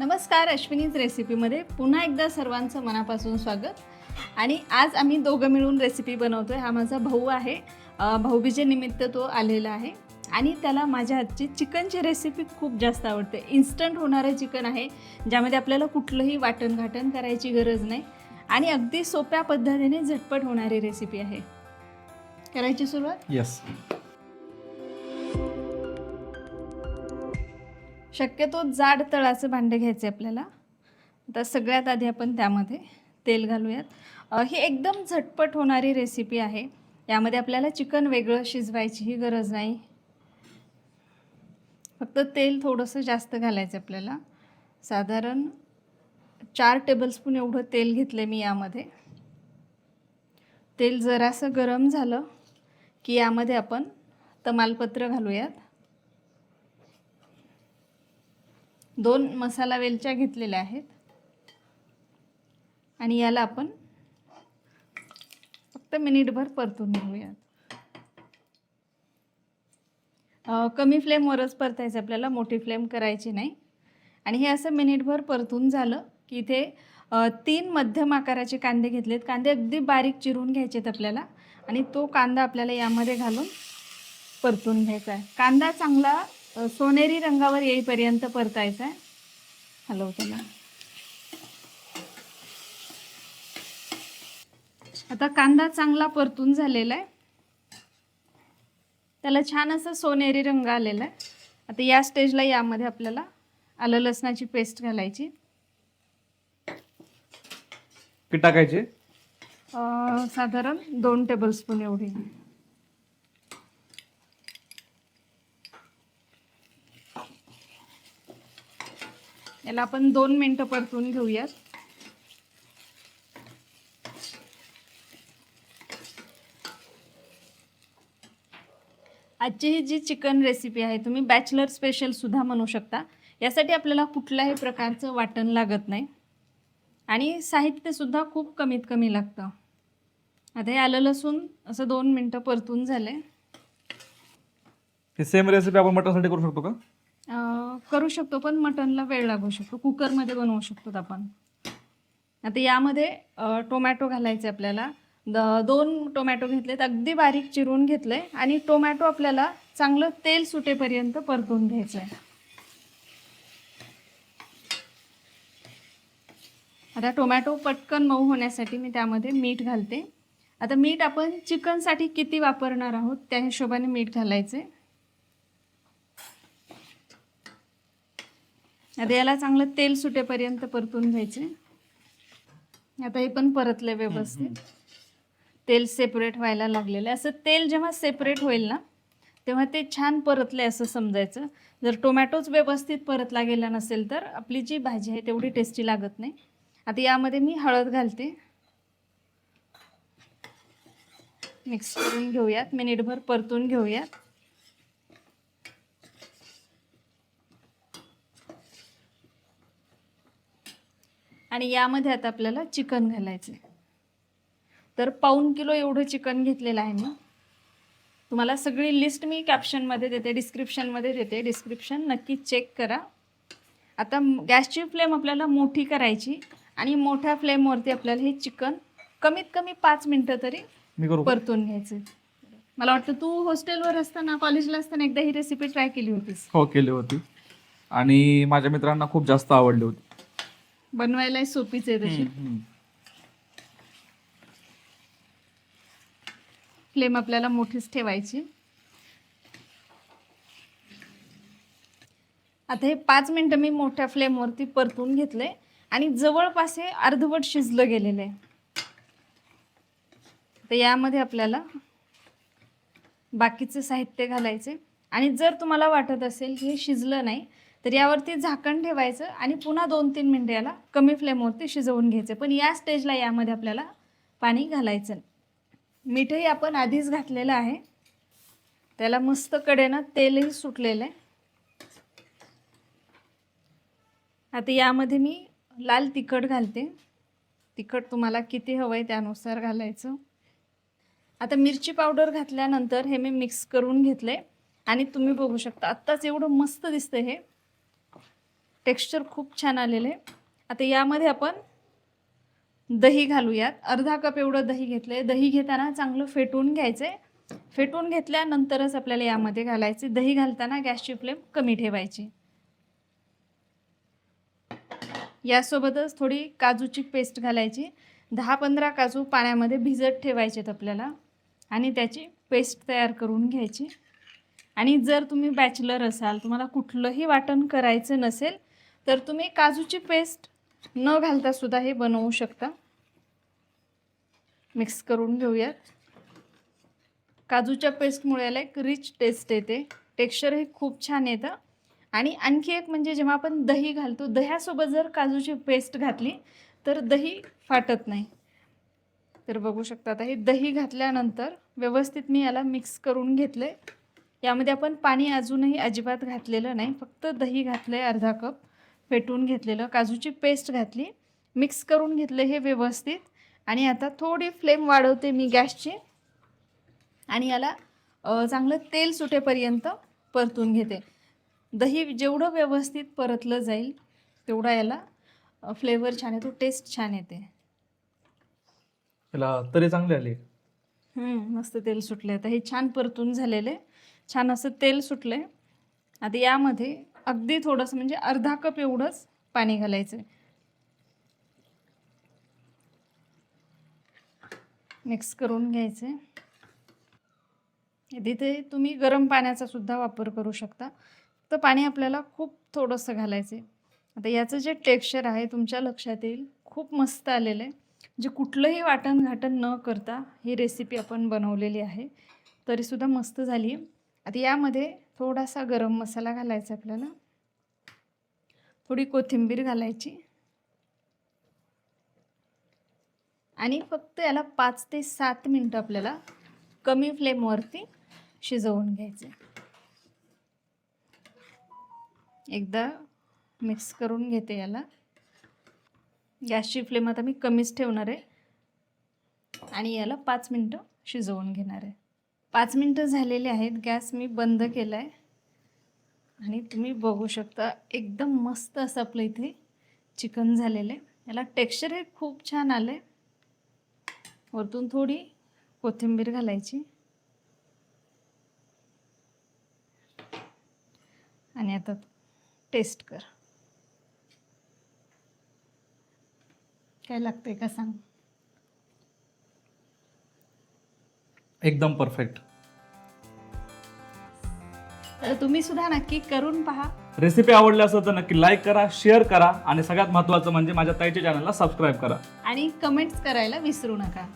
नमस्कार अश्विनीज रेसिपीमध्ये पुन्हा एकदा सर्वांचं मनापासून स्वागत. आणि आज आम्ही दोघं मिळून रेसिपी बनवतो आहे हा माझा भाऊ आहे. भाऊबीजेनिमित्त तो आलेला आहे. आणि त्याला माझ्या हातची चिकनची रेसिपी खूप जास्त आवडते. इन्स्टंट होणारं चिकन आहे ज्यामध्ये आपल्याला कुठलंही वाटण घाटण करायची गरज नाही. आणि अगदी सोप्या पद्धतीने झटपट होणारी रेसिपी आहे. करायची सुरुवात? येस शक्यतो जाड तळाचं भांडे घ्यायचं आहे आपल्याला. आता सगळ्यात आधी आपण त्यामध्ये तेल घालूयात. ही एकदम झटपट होणारी रेसिपी आहे. यामध्ये आपल्याला चिकन वेगळं शिजवायचीही गरज नाही. फक्त तेल थोडंसं जास्त घालायचं आहे आपल्याला. साधारण चार टेबलस्पून एवढं तेल घेतलं मी यामध्ये. तेल जरासं गरम झालं की यामध्ये आपण तमालपत्र घालूयात. दोन मसाला वेलच्या घेतलेल्या आहेत. आणि याला आपण फक्त मिनिटभर परतून घेऊयात. कमी फ्लेमवरच परतायचं आपल्याला मोठी फ्लेम करायची नाही. आणि हे असं मिनिटभर परतून झालं की इथे तीन मध्यम आकाराचे कांदे घेतलेत. कांदे अगदी बारीक चिरून घ्यायचेत आपल्याला. आणि तो कांदा आपल्याला यामध्ये घालून परतून घ्यायचा आहे. कांदा चांगला सोनेरी रंगावर येईपर्यंत परतायचा आहे. हलव त्याला आता कांदा चांगला परतून झालेला आहे. त्याला छान असं सोनेरी रंग आलेला आहे. आता या स्टेजला यामध्ये आपल्याला आलं लसणाची पेस्ट घालायची. टाकायचे? साधारण दोन टेबलस्पून एवढी. याला आपण दोन मिनटं परतून घेऊयात. आजची ही जी चिकन रेसिपी आहे तुम्ही बॅचलर स्पेशल सुद्धा म्हणू शकता. यासाठी आपल्याला कुठल्याही प्रकारचं वाटण लागत नाही. आणि साहित्यसुद्धा खूप कमीत कमी लागतं. आता हे आलं लसूण असं दोन मिनटं परतून झाले हे सेम रेसिपी आपण मटनसाठी करू शकतो का? अं, करू शकतो पण मटनला वेळ लागू शकतो. कुकरमध्ये बनवू शकतो आपण. आता यामध्ये अं, टोमॅटो घालायचे आपल्याला. द दोन टोमॅटो घेतलेत. अगदी बारीक चिरून घेतले आणि टोमॅटो आपल्याला चांगलं तेल सुटेपर्यंत परतून घ्यायचं आहे आता टोमॅटो पटकन मऊ होण्यासाठी मी त्यामध्ये मीठ घालते. आता मीठ आपण चिकनसाठी किती वापरणार आहोत? त्या हिशोबाने मीठ घालायचे आता याला चांगलं तेल सुटेपर्यंत परतून घ्यायचे. आता हे पण परतले व्यवस्थित. तेल सेपरेट व्हायला लागलेलं आहे. असं तेल जेव्हा सेपरेट होईल ना तेव्हा ते छान परतले असं समजायचं. जर टोमॅटोच व्यवस्थित परतला गेला नसेल तर आपली जी भाजी आहे तेवढी टेस्टी लागत नाही. आता यामध्ये मी हळद घालते. मिक्स करून घेऊयात. मिनिटभर परतून घेऊयात. आणि यामध्ये आता आपल्याला चिकन घालायचं आहे तर पाऊन किलो एवढं चिकन घेतलेलं आहे मी. तुम्हाला सगळी लिस्ट मी कॅप्शनमध्ये देते डिस्क्रिप्शनमध्ये देते. डिस्क्रिप्शन नक्की चेक करा. आता गॅसची फ्लेम आपल्याला मोठी करायची आणि मोठ्या फ्लेमवरती आपल्याला हे चिकन कमीत कमी पाच मिनटं तरी? परतून घ्यायचं मला वाटतं तू हॉस्टेलवर असताना कॉलेजला असताना एकदा ही रेसिपी ट्राय केली होतीस. हो केली होती. आणि माझ्या मित्रांना खूप जास्त आवडली होती. बनवायला सोपीच आहे तशी. फ्लेम आपल्याला मोठीच ठेवायची. आता हे पाच मिनटं मी मोठ्या फ्लेमवरती परतून घेतले आणि जवळपास हे अर्धवट शिजलं गेलेलं आहे. तर यामध्ये आपल्याला बाकीचं साहित्य घालायचे. आणि जर तुम्हाला वाटत असेल की हे शिजलं नाही तर यावरती झाकण ठेवायचं आणि पुन्हा दोन तीन मिनटं याला कमी फ्लेमवरती शिजवून घ्यायचं. पण या स्टेजला यामध्ये आपल्याला पाणी घालायचं मीठही आपण आधीच घातलेलं आहे. त्याला मस्त कडेनं तेलही सुटलेलं आहे. आता यामध्ये मी लाल तिखट घालते. तिखट तुम्हाला किती हवं आहे त्यानुसार घालायचं. आता मिरची पावडर घातल्यानंतर हे मी मिक्स करून घेतले आणि तुम्ही बघू शकता आत्ताच एवढं मस्त दिसतं हे. टेक्स्चर खूप छान आलेलं. आहे आता यामध्ये आपण दही घालूयात. अर्धा कप एवढं दही घेतलं आहे दही घेताना चांगलं फेटून घ्यायचं आहे फेटून घेतल्यानंतरच आपल्याला यामध्ये घालायचे. दही घालताना गॅसची फ्लेम कमी ठेवायची. यासोबतच थोडी काजूची पेस्ट घालायची. दहा पंधरा काजू पाण्यामध्ये भिजत ठेवायचेत आपल्याला. आणि त्याची पेस्ट तयार करून घ्यायची. आणि जर तुम्ही बॅचलर असाल तुम्हाला कुठलंही वाटण करायचं नसेल तर तुम्ही काजूची पेस्ट न घालता सुद्धा हे बनवू शकता. मिक्स करून घेऊयात. काजूच्या पेस्टमुळे याला एक रिच टेस्ट येते. टेक्स्चरही खूप छान येतं. आणि आणखी एक म्हणजे जेव्हा आपण दही घालतो दह्यासोबत जर काजूची पेस्ट घातली तर दही फाटत नाही. तर बघू शकता आता हे दही घातल्यानंतर व्यवस्थित मी याला मिक्स करून घेतलं आहे यामध्ये आपण पाणी अजूनही अजिबात घातलेलं नाही. फक्त दही घातलं आहे अर्धा कप. फेटून घेतलेलं काजूची पेस्ट घातली मिक्स करून घेतलं हे व्यवस्थित. आणि आता थोडी फ्लेम वाढवते मी गॅसची. आणि याला चांगलं तेल सुटेपर्यंत परतून घेते. दही जेवढं व्यवस्थित परतलं जाईल तेवढा याला फ्लेवर छान येतो टेस्ट छान येते. त्याला तरी चांगली आली. मस्त तेल सुटले आता हे छान परतून झालेले. छान असं तेल सुटले आता यामध्ये अगदी थोडंसं म्हणजे अर्धा कप एवढंच पाणी घालायचं आहे मिक्स करून घ्यायचं आहे तिथे तुम्ही गरम पाण्याचा सुद्धा वापर करू शकता. तर पाणी आपल्याला खूप थोडंसं घालायचं आहे आता याचं जे टेक्स्चर आहे तुमच्या लक्षात येईल. खूप मस्त आलेलं आहे. जे कुठलंही वाटण घाटण न करता ही रेसिपी आपण बनवलेली आहे. तरीसुद्धा मस्त झाली आहे आता यामध्ये थोडासा गरम मसाला घालायचा आपल्याला. थोडी कोथिंबीर घालायची. आणि फक्त याला पाच ते सात मिनटं आपल्याला कमी फ्लेमवरती शिजवून घ्यायचे. एकदा मिक्स करून घेते याला. गॅसची फ्लेम आता मी कमीच ठेवणार आहे. आणि याला पाच मिनटं शिजवून घेणार आहे. पाच मिनटं झालेले आहेत. गॅस मी बंद केला आहे आणि तुम्ही बघू शकता एकदम मस्त असं आपलं इथे चिकन झालेलं आहे. याला टेक्स्चर हे खूप छान आलं आहे वरतून थोडी कोथिंबीर घालायची. आणि आता टेस्ट कर. काय लागतंय का सांग? एकदम परफेक्ट तर तुम्ही सुद्धा नक्की करून पहा. रेसिपी आवडली असेल तर नक्की लाईक करा शेअर करा आणि सगळ्यात महत्त्वाचं म्हणजे माझ्या ताईच्या चॅनलला सबस्क्राईब करा. आणि कमेंट्स करायला विसरू नका.